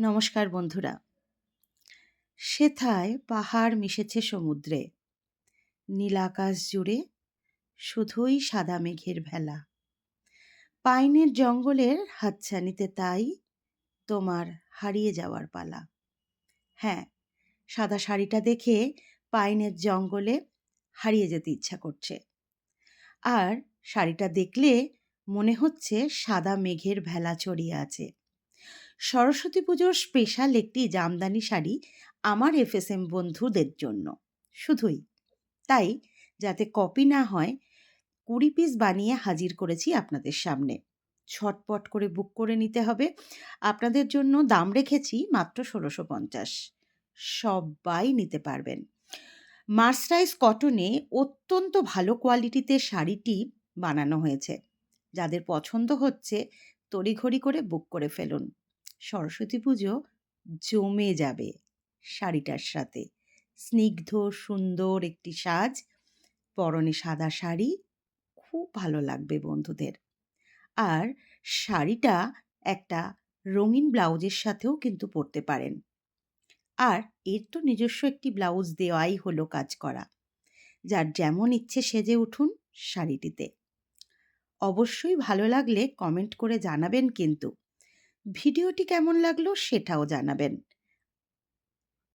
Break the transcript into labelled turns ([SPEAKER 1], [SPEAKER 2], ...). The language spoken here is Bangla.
[SPEAKER 1] নমস্কার বন্ধুরা। সেথায় পাহাড় মিশেছে সমুদ্রে। নীল আকাশ জুড়ে শুধুই সাদা মেঘের ভেলা। পাইনের জঙ্গলের হাতছানিতে তাই তোমার হারিয়ে যাওয়ার পালা। হ্যাঁ সাদা শাড়িটা দেখে পাইনের জঙ্গলে হারিয়ে যেতে ইচ্ছা করছে। আর শাড়িটা দেখলে মনে হচ্ছে সাদা মেঘের ভেলা চড়িয়ে আছে। সরস্বতী পুজোর স্পেশাল একটি জামদানি শাড়ি আমার এফএসএম বন্ধুদের জন্য। শুধুই। তাই, যাতে কপি না হয়, কুড়ি পিস বানিয়ে হাজির করেছি আপনাদের সামনে। ছটপট করে বুক করে নিতে হবে। আপনাদের জন্য দাম রেখেছি মাত্র ষোলোশো পঞ্চাশ। সবাই নিতে পারবেন। মার্সরাইজ কটনে অত্যন্ত ভালো কোয়ালিটিতে শাড়িটি বানানো হয়েছে। যাদের পছন্দ হচ্ছে তড়িঘড়ি করে বুক করে ফেলুন। সরস্বতী পুজো জমে যাবে শাড়িটার সাথে। স্নিগ্ধ, সুন্দর একটি সাজ, পরনে সাদা শাড়ি, খুব ভালো লাগবে বন্ধুদের। আর শাড়িটা একটা রঙিন ব্লাউজের সাথেও কিন্তু পরতে পারেন। আর এর তো নিজস্ব একটি ব্লাউজ দেওয়াই হলো কাজ করা। যার যেমন ইচ্ছে সেজে উঠুন শাড়িটিতে। অবশ্যই ভালো লাগলে কমেন্ট করে জানাবেন কিন্তু। ভিডিওটি কেমন লাগল সেটাও জানাবেন।